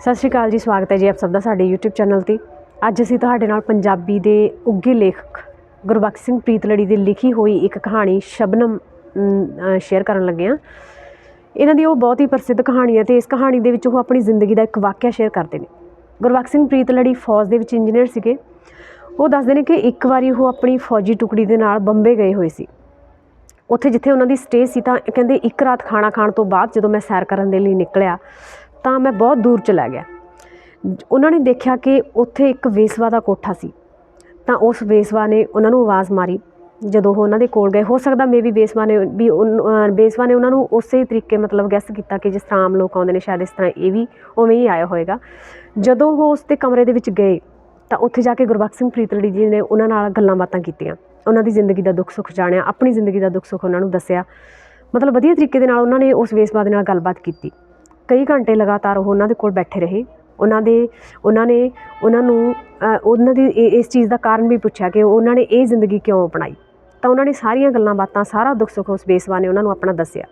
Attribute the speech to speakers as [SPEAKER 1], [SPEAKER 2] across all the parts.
[SPEAKER 1] ਸਤਿ ਸ਼੍ਰੀ ਅਕਾਲ ਜੀ, ਸਵਾਗਤ ਹੈ ਜੀ ਆਪ ਸਭ ਦਾ ਸਾਡੇ YouTube ਚੈਨਲ ਤੇ। ਅੱਜ ਅਸੀਂ ਤੁਹਾਡੇ ਨਾਲ ਪੰਜਾਬੀ ਦੇ ਉੱਘੇ ਲੇਖਕ ਗੁਰਬਖਸ਼ ਸਿੰਘ ਪ੍ਰੀਤਲੜੀ ਦੀ ਲਿਖੀ ਹੋਈ ਇੱਕ ਕਹਾਣੀ ਸ਼ਬਨਮ ਸ਼ੇਅਰ ਕਰਨ ਲੱਗੇ ਹਾਂ। ਇਹਨਾਂ ਦੀ ਉਹ ਬਹੁਤ ਹੀ ਪ੍ਰਸਿੱਧ ਕਹਾਣੀ ਹੈ ਤੇ ਇਸ ਕਹਾਣੀ ਦੇ ਵਿੱਚ ਉਹ ਆਪਣੀ ਜ਼ਿੰਦਗੀ ਦਾ ਇੱਕ ਵਾਕਿਆ ਸ਼ੇਅਰ ਕਰਦੇ ਨੇ। ਗੁਰਬਖਸ਼ ਸਿੰਘ ਪ੍ਰੀਤਲੜੀ ਫੌਜ ਦੇ ਵਿੱਚ ਇੰਜੀਨੀਅਰ ਸੀਗੇ। ਉਹ ਦੱਸਦੇ ਨੇ ਕਿ ਇੱਕ ਵਾਰੀ ਉਹ ਆਪਣੀ ਫੌਜੀ ਟੁਕੜੀ ਦੇ ਨਾਲ ਬੰਬੇ ਗਏ ਹੋਏ ਸੀ। ਉੱਥੇ ਜਿੱਥੇ ਉਹਨਾਂ ਦੀ ਸਟੇ ਸੀ ਤਾਂ ਕਹਿੰਦੇ ਇੱਕ ਰਾਤ ਖਾਣਾ ਖਾਣ ਤੋਂ ਬਾਅਦ ਜਦੋਂ ਮੈਂ ਸੈਰ ਕਰਨ ਦੇ ਲਈ ਨਿਕਲਿਆ ਤਾਂ ਮੈਂ ਬਹੁਤ ਦੂਰ ਚਲਾ ਗਿਆ। ਉਹਨਾਂ ਨੇ ਦੇਖਿਆ ਕਿ ਉੱਥੇ ਇੱਕ ਵੇਸਵਾ ਦਾ ਕੋਠਾ ਸੀ। ਤਾਂ ਉਸ ਵੇਸਵਾ ਨੇ ਉਹਨਾਂ ਨੂੰ ਆਵਾਜ਼ ਮਾਰੀ। ਜਦੋਂ ਉਹ ਉਹਨਾਂ ਦੇ ਕੋਲ ਗਏ, ਹੋ ਸਕਦਾ ਮੇਬੀ ਵੇਸਵਾ ਨੇ ਵੀ ਉਨ- ਅਹ ਵੇਸਵਾ ਨੇ ਉਹਨਾਂ ਨੂੰ ਉਸੇ ਤਰੀਕੇ ਮਤਲਬ ਗੈਸ ਕੀਤਾ ਕਿ ਜਿਸ ਤਰ੍ਹਾਂ ਆਮ ਲੋਕ ਆਉਂਦੇ ਨੇ, ਸ਼ਾਇਦ ਇਸ ਤਰ੍ਹਾਂ ਇਹ ਵੀ ਉਵੇਂ ਹੀ ਆਇਆ ਹੋਵੇਗਾ ਜਦੋਂ ਉਹ ਉਸ ਦੇ ਕਮਰੇ ਦੇ ਵਿੱਚ ਗਏ, ਤਾਂ ਉੱਥੇ ਜਾ ਕੇ ਗੁਰਬਖਸ਼ ਸਿੰਘ ਪ੍ਰੀਤਲੜੀ ਜੀ ਨੇ ਉਹਨਾਂ ਨਾਲ ਗੱਲਾਂ ਬਾਤਾਂ ਕੀਤੀਆਂ। ਉਹਨਾਂ ਦੀ ਜ਼ਿੰਦਗੀ ਦਾ ਦੁੱਖ ਸੁੱਖ ਜਾਣਿਆ, ਆਪਣੀ ਜ਼ਿੰਦਗੀ ਦਾ ਦੁੱਖ ਸੁੱਖ ਉਹਨਾਂ ਨੂੰ ਦੱਸਿਆ। ਮਤਲਬ ਵਧੀਆ ਤਰੀਕੇ ਦੇ ਨਾਲ ਉਹਨਾਂ ਨੇ ਉਸ ਵੇਸਵਾ ਦੇ ਨਾਲ ਗੱਲਬਾਤ ਕੀਤੀ। ਕਈ ਘੰਟੇ ਲਗਾਤਾਰ ਉਹ ਉਹਨਾਂ ਦੇ ਕੋਲ ਬੈਠੇ ਰਹੇ। ਉਹਨਾਂ ਦੇ, ਉਹਨਾਂ ਨੇ, ਉਹਨਾਂ ਨੂੰ ਉਹਨਾਂ ਦੀ ਇਸ ਚੀਜ਼ ਦਾ ਕਾਰਨ ਵੀ ਪੁੱਛਿਆ ਕਿ ਉਹਨਾਂ ਨੇ ਇਹ ਜ਼ਿੰਦਗੀ ਕਿਉਂ ਅਪਣਾਈ? ਤਾਂ ਉਹਨਾਂ ਨੇ ਸਾਰੀਆਂ ਗੱਲਾਂ ਬਾਤਾਂ, ਸਾਰਾ ਦੁੱਖ ਸੁੱਖ ਉਸ ਬੇਸਵਾ ਨੇ ਉਹਨਾਂ ਨੂੰ ਆਪਣਾ ਦੱਸਿਆ।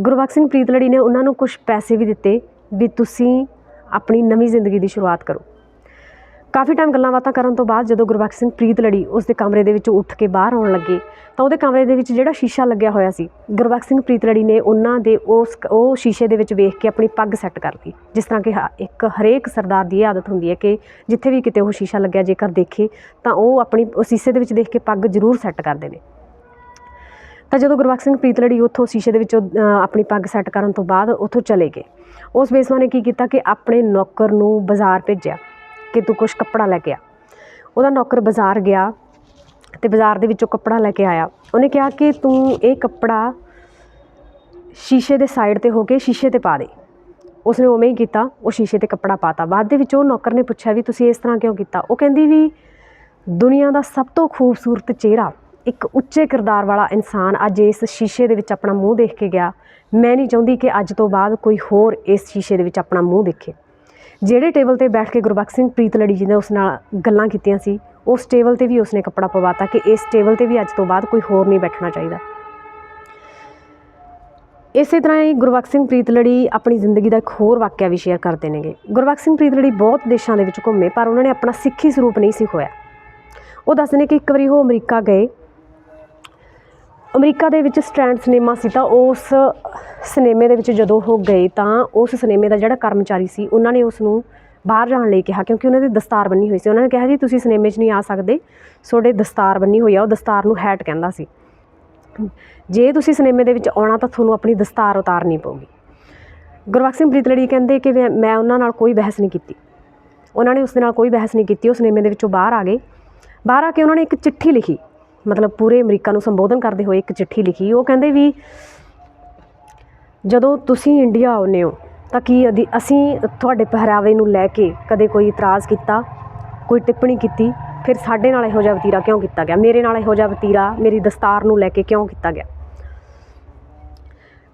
[SPEAKER 1] ਗੁਰਬਖਸ਼ ਸਿੰਘ ਪ੍ਰੀਤਲੜੀ ਨੇ ਉਹਨਾਂ ਨੂੰ ਕੁਝ ਪੈਸੇ ਵੀ ਦਿੱਤੇ ਵੀ ਤੁਸੀਂ ਆਪਣੀ ਨਵੀਂ ਜ਼ਿੰਦਗੀ ਦੀ ਸ਼ੁਰੂਆਤ ਕਰੋ। ਕਾਫੀ ਟਾਈਮ ਗੱਲਾਂ ਬਾਤਾਂ ਕਰਨ ਤੋਂ ਬਾਅਦ ਜਦੋਂ ਗੁਰਬਖਸ਼ ਸਿੰਘ ਪ੍ਰੀਤ ਲੜੀ ਉਸ ਦੇ ਕਮਰੇ ਦੇ ਵਿੱਚੋਂ ਉੱਠ ਕੇ ਬਾਹਰ ਆਉਣ ਲੱਗੇ, ਤਾਂ ਉਹਦੇ ਕਮਰੇ ਦੇ ਵਿੱਚ ਜਿਹੜਾ ਸ਼ੀਸ਼ਾ ਲੱਗਿਆ ਹੋਇਆ ਸੀ, ਗੁਰਬਖਸ਼ ਸਿੰਘ ਪ੍ਰੀਤਲੜੀ ਨੇ ਉਹਨਾਂ ਦੇ ਉਸ ਉਹ ਸ਼ੀਸ਼ੇ ਦੇ ਵਿੱਚ ਵੇਖ ਕੇ ਆਪਣੀ ਪੱਗ ਸੈੱਟ ਕਰ ਲਈ, ਜਿਸ ਤਰ੍ਹਾਂ ਕਿ ਹ- ਇੱਕ ਹਰੇਕ ਸਰਦਾਰ ਦੀ ਇਹ ਆਦਤ ਹੁੰਦੀ ਹੈ ਕਿ ਜਿੱਥੇ ਵੀ ਕਿਤੇ ਉਹ ਸ਼ੀਸ਼ਾ ਲੱਗਿਆ ਜੇਕਰ ਦੇਖੇ, ਤਾਂ ਉਹ ਆਪਣੀ, ਉਹ ਸ਼ੀਸ਼ੇ ਦੇ ਵਿੱਚ ਦੇਖ ਕੇ ਪੱਗ ਜ਼ਰੂਰ ਸੈੱਟ ਕਰਦੇ ਨੇ ਤਾਂ ਜਦੋਂ ਗੁਰਬਖਸ਼ ਸਿੰਘ ਪ੍ਰੀਤਲੜੀ ਉੱਥੋਂ ਸ਼ੀਸ਼ੇ ਦੇ ਵਿੱਚੋਂ ਆਪਣੀ ਪੱਗ ਸੈੱਟ ਕਰਨ ਤੋਂ ਬਾਅਦ ਉੱਥੋਂ ਚਲੇ ਗਏ, ਉਸ ਬੇਸਵਾ ਨੇ ਕੀ ਕੀਤਾ ਕਿ ਆਪਣੇ ਨੌਕਰ ਨੂੰ ਬਾਜ਼ਾਰ ਭੇਜਿਆ। ਕਿ ਤੂੰ ਕੁਝ ਕੱਪੜਾ ਲੈ ਕੇ ਆ। ਉਹਦਾ ਨੌਕਰ ਬਾਜ਼ਾਰ ਗਿਆ ਤੇ ਬਾਜ਼ਾਰ ਦੇ ਵਿੱਚੋਂ ਕੱਪੜਾ ਲੈ ਕੇ ਆਇਆ। ਉਹਨੇ ਕਿਹਾ ਕਿ ਤੂੰ ਇਹ ਕੱਪੜਾ ਸ਼ੀਸ਼ੇ ਦੇ ਸਾਈਡ ਤੇ ਹੋ ਕੇ ਸ਼ੀਸ਼ੇ ਤੇ ਪਾ ਦੇ। ਉਸਨੇ ਉਵੇਂ ਹੀ ਕੀਤਾ, ਉਹ ਸ਼ੀਸ਼ੇ ਤੇ ਕੱਪੜਾ ਪਾਤਾ ਬਾਅਦ ਦੇ ਵਿੱਚ ਉਹ ਨੌਕਰ ਨੇ ਪੁੱਛਿਆ ਵੀ ਤੁਸੀਂ ਇਸ ਤਰ੍ਹਾਂ ਕਿਉਂ ਕੀਤਾ? ਉਹ ਕਹਿੰਦੀ ਵੀ ਦੁਨੀਆ ਦਾ ਸਭ ਤੋਂ ਖੂਬਸੂਰਤ ਚਿਹਰਾ, ਇੱਕ ਉੱਚੇ ਕਿਰਦਾਰ ਵਾਲਾ ਇਨਸਾਨ ਅੱਜ ਇਸ ਸ਼ੀਸ਼ੇ ਦੇ ਵਿੱਚ ਆਪਣਾ ਮੂੰਹ ਦੇਖ ਕੇ ਗਿਆ। ਮੈਂ ਨਹੀਂ ਚਾਹੁੰਦੀ ਕਿ ਅੱਜ ਤੋਂ ਬਾਅਦ ਕੋਈ ਹੋਰ ਇਸ ਸ਼ੀਸ਼ੇ ਦੇ ਵਿੱਚ ਆਪਣਾ ਮੂੰਹ ਦੇਖੇ। ਜਿਹੜੇ ਟੇਬਲ ਤੇ ਬੈਠ ਕੇ ਗੁਰਬਖਸ਼ ਸਿੰਘ ਪ੍ਰੀਤਲੜੀ ਜੀ ਨੇ ਉਸ ਨਾਲ ਗੱਲਾਂ ਕੀਤੀਆਂ ਸੀ, ਉਸ ਟੇਬਲ ਤੇ ਵੀ ਉਸਨੇ ਕੱਪੜਾ ਪਵਾਤਾ ਕਿ ਇਸ ਟੇਬਲ ਤੇ ਵੀ ਅੱਜ ਤੋਂ ਬਾਅਦ ਕੋਈ ਹੋਰ ਨਹੀਂ ਬੈਠਣਾ ਚਾਹੀਦਾ। ਇਸੇ ਤਰ੍ਹਾਂ ਹੀ ਗੁਰਬਖਸ਼ ਸਿੰਘ ਪ੍ਰੀਤਲੜੀ ਆਪਣੀ ਜ਼ਿੰਦਗੀ ਦਾ ਇੱਕ ਹੋਰ ਵਾਕਿਆ ਵੀ ਸ਼ੇਅਰ ਕਰਦੇ ਨੇਗੇ। ਗੁਰਬਖਸ਼ ਸਿੰਘ ਪ੍ਰੀਤਲੜੀ ਬਹੁਤ ਦੇਸ਼ਾਂ ਦੇ ਵਿੱਚ ਘੁੰਮੇ, ਪਰ ਉਹਨਾਂ ਨੇ ਆਪਣਾ ਸਿੱਖੀ ਸਰੂਪ ਨਹੀਂ ਸੀ ਖੋਇਆ ਉਹ ਦੱਸਦੇ ਨੇ ਕਿ ਇੱਕ ਵਾਰੀ ਉਹ ਅਮਰੀਕਾ ਗਏ ਅਮਰੀਕਾ ਦੇ ਵਿੱਚ ਸਟੈਂਡ ਸਿਨੇਮਾ ਸੀ ਤਾਂ ਉਸ ਸਿਨੇਮੇ ਦੇ ਵਿੱਚ ਜਦੋਂ ਉਹ ਗਏ ਤਾਂ ਉਸ ਸਿਨੇਮੇ ਦਾ ਜਿਹੜਾ ਕਰਮਚਾਰੀ ਸੀ, ਉਹਨਾਂ ਨੇ ਉਸ ਨੂੰ ਬਾਹਰ ਜਾਣ ਲਈ ਕਿਹਾ ਕਿਉਂਕਿ ਉਹਨਾਂ ਦੀ ਦਸਤਾਰ ਬੰਨੀ ਹੋਈ ਸੀ। ਉਹਨਾਂ ਨੇ ਕਿਹਾ ਜੀ, ਤੁਸੀਂ ਸਿਨੇਮੇ 'ਚ ਨਹੀਂ ਆ ਸਕਦੇ, ਤੁਹਾਡੇ ਦਸਤਾਰ ਬੰਨੀ ਹੋਈ ਆ, ਉਹ ਦਸਤਾਰ ਨੂੰ ਹੈਟ ਕਹਿੰਦਾ ਸੀ। ਜੇ ਤੁਸੀਂ ਸਿਨੇਮੇ ਦੇ ਵਿੱਚ ਆਉਣਾ ਤਾਂ ਤੁਹਾਨੂੰ ਆਪਣੀ ਦਸਤਾਰ ਉਤਾਰਨੀ ਪਊਗੀ। ਗੁਰਬਖਸ਼ ਸਿੰਘ ਪ੍ਰੀਤਲੜੀ ਕਹਿੰਦੇ ਕਿ ਮੈਂ ਉਹਨਾਂ ਨਾਲ ਕੋਈ ਬਹਿਸ ਨਹੀਂ ਕੀਤੀ। ਉਹਨਾਂ ਨੇ ਉਸ ਦੇ ਨਾਲ ਕੋਈ ਬਹਿਸ ਨਹੀਂ ਕੀਤੀ, ਉਹ ਸਿਨੇਮੇ ਦੇ ਵਿੱਚੋਂ ਬਾਹਰ ਆ ਗਏ। ਬਾਹਰ ਆ ਕੇ ਉਹਨਾਂ ਨੇ ਇੱਕ ਚਿੱਠੀ ਲਿਖੀ। ਮਤਲਬ ਪੂਰੇ ਅਮਰੀਕਾ ਨੂੰ ਸੰਬੋਧਨ ਕਰਦੇ ਹੋਏ ਇੱਕ ਚਿੱਠੀ ਲਿਖੀ। ਉਹ ਕਹਿੰਦੇ ਵੀ, ਜਦੋਂ ਤੁਸੀਂ ਇੰਡੀਆ ਆਉਂਦੇ ਹੋ, ਤਾਂ ਕੀ ਅਸੀਂ ਤੁਹਾਡੇ ਪਹਿਰਾਵੇ ਨੂੰ ਲੈ ਕੇ ਕਦੇ ਕੋਈ ਇਤਰਾਜ਼ ਕੀਤਾ? ਕੋਈ ਟਿੱਪਣੀ ਕੀਤੀ? ਫਿਰ ਸਾਡੇ ਨਾਲ ਇਹੋ ਜਿਹਾ ਵਤੀਰਾ ਕਿਉਂ ਕੀਤਾ ਗਿਆ? ਮੇਰੇ ਨਾਲ ਇਹੋ ਜਿਹਾ ਵਤੀਰਾ, ਮੇਰੀ ਦਸਤਾਰ ਨੂੰ ਲੈ ਕੇ ਕਿਉਂ ਕੀਤਾ ਗਿਆ?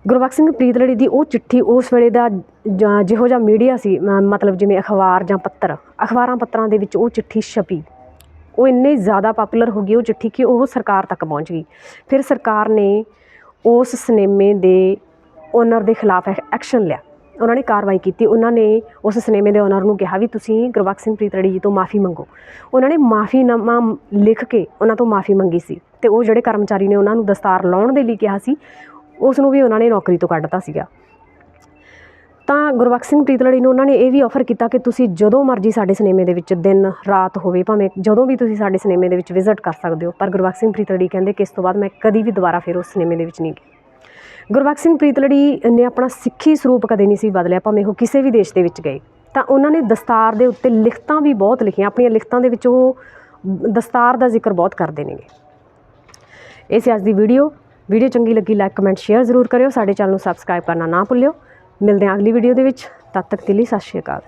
[SPEAKER 1] ਗੁਰਬਖਸ਼ ਸਿੰਘ ਪ੍ਰੀਤਲੜੀ ਦੀ ਉਹ ਚਿੱਠੀ ਉਸ ਵੇਲੇ ਦਾ ਜਿਹੋ ਜਿਹਾ ਮੀਡੀਆ ਸੀ, ਮ- ਮਤਲਬ ਜਿਵੇਂ ਅਖਬਾਰ ਜਾਂ ਪੱਤਰ, ਅਖਬਾਰਾਂ ਪੱਤਰਾਂ ਦੇ ਵਿੱਚ ਉਹ ਚਿੱਠੀ ਛਪੀ। ਉਹ ਇੰਨੇ ਜ਼ਿਆਦਾ ਪਪੂਲਰ ਹੋ ਗਈ, ਉਹ ਚਿੱਠੀ ਕਿ ਉਹ ਸਰਕਾਰ ਤੱਕ ਪਹੁੰਚ ਗਈ। ਫਿਰ ਸਰਕਾਰ ਨੇ ਉਸ ਸਿਨੇਮੇ ਦੇ ਓਨਰ ਦੇ ਖਿਲਾਫ ਐ- ਐਕਸ਼ਨ ਲਿਆ। ਉਹਨਾਂ ਨੇ ਕਾਰਵਾਈ ਕੀਤੀ। ਉਹਨਾਂ ਨੇ ਉਸ ਸਿਨੇਮੇ ਦੇ ਓਨਰ ਨੂੰ ਕਿਹਾ ਵੀ ਤੁਸੀਂ ਗੁਰਬਖਸ਼ ਸਿੰਘ ਪ੍ਰੀਤਲੜੀ ਜੀ ਤੋਂ ਮਾਫੀ ਮੰਗੋ। ਉਹਨਾਂ ਨੇ ਮਾਫੀਨਾਮਾ ਲਿਖ ਕੇ ਉਹਨਾਂ ਤੋਂ ਮਾਫੀ ਮੰਗੀ ਸੀ। ਤੇ ਉਹ ਜਿਹੜੇ ਕਰਮਚਾਰੀ ਨੇ ਉਹਨਾਂ ਨੂੰ ਦਸਤਾਰ ਲਾਉਣ ਦੇ ਲਈ ਕਿਹਾ ਸੀ, ਉਸ ਨੂੰ ਵੀ ਉਹਨਾਂ ਨੇ ਨੌਕਰੀ ਤੋਂ ਕੱਢਤਾ ਸੀਗਾ। ਤਾਂ ਗੁਰਬਖਸ਼ ਸਿੰਘ ਪ੍ਰੀਤਲੜੀ ਨੂੰ ਉਹਨਾਂ ਨੇ ਇਹ ਵੀ ਆਫਰ ਕੀਤਾ ਕਿ ਤੁਸੀਂ ਜਦੋਂ ਮਰਜ਼ੀ ਸਾਡੇ ਸਿਨੇਮੇ ਦੇ ਵਿੱਚ ਦਿਨ, ਰਾਤ ਹੋਵੇ, ਭਾਵੇਂ ਜਦੋਂ ਵੀ ਤੁਸੀਂ ਸਾਡੇ ਸਿਨੇਮੇ ਦੇ ਵਿੱਚ ਵਿਜ਼ਿਟ ਕਰ ਸਕਦੇ ਹੋ, ਪਰ ਗੁਰਬਖਸ਼ ਸਿੰਘ ਪ੍ਰੀਤਲੜੀ ਕਹਿੰਦੇ ਕਿ ਇਸ ਤੋਂ ਬਾਅਦ ਮੈਂ ਕਦੀ ਵੀ ਦੁਬਾਰਾ ਫਿਰ ਉਸ ਸਿਨੇਮੇ ਦੇ ਵਿੱਚ ਨਹੀਂ ਗਈ ਗੁਰਬਖਸ਼ ਸਿੰਘ ਪ੍ਰੀਤਲੜੀ ਨੇ ਆਪਣਾ ਸਿੱਖੀ ਸਰੂਪ ਕਦੇ ਨਹੀਂ ਸੀ ਬਦਲਿਆ, ਭਾਵੇਂ ਉਹ ਕਿਸੇ ਵੀ ਦੇਸ਼ ਦੇ ਵਿੱਚ ਗਏ। ਤਾਂ ਉਹਨਾਂ ਨੇ ਦਸਤਾਰ ਦੇ ਉੱਤੇ ਲਿਖਤਾਂ ਵੀ ਬਹੁਤ ਲਿਖੀਆਂ, ਆਪਣੀਆਂ ਲਿਖਤਾਂ ਦੇ ਵਿੱਚ ਉਹ ਦਸਤਾਰ ਦਾ ਜ਼ਿਕਰ ਬਹੁਤ ਕਰਦੇ ਨੇਗੇ। ਇਹ ਸੀ ਅੱਜ ਦੀ ਵੀਡੀਓ ਵੀਡੀਓ ਚੰਗੀ ਲੱਗੀ ਲਾਈਕ ਕਮੈਂਟ ਸ਼ੇਅਰ ਜ਼ਰੂਰ ਕਰਿਓ। ਸਾਡੇ ਚੈਨਲ ਨੂੰ ਸਬਸਕ੍ਰਾਈਬ ਕਰਨਾ ਨਾ ਭੁੱਲਿਓ। ਮਿਲਦੇ ਹਾਂ ਅਗਲੀ ਵੀਡੀਓ ਦੇ ਵਿੱਚ। ਤਦ ਤੱਕ ਦੇ ਲਈ ਸਤਿ ਸ਼੍ਰੀ ਅਕਾਲ।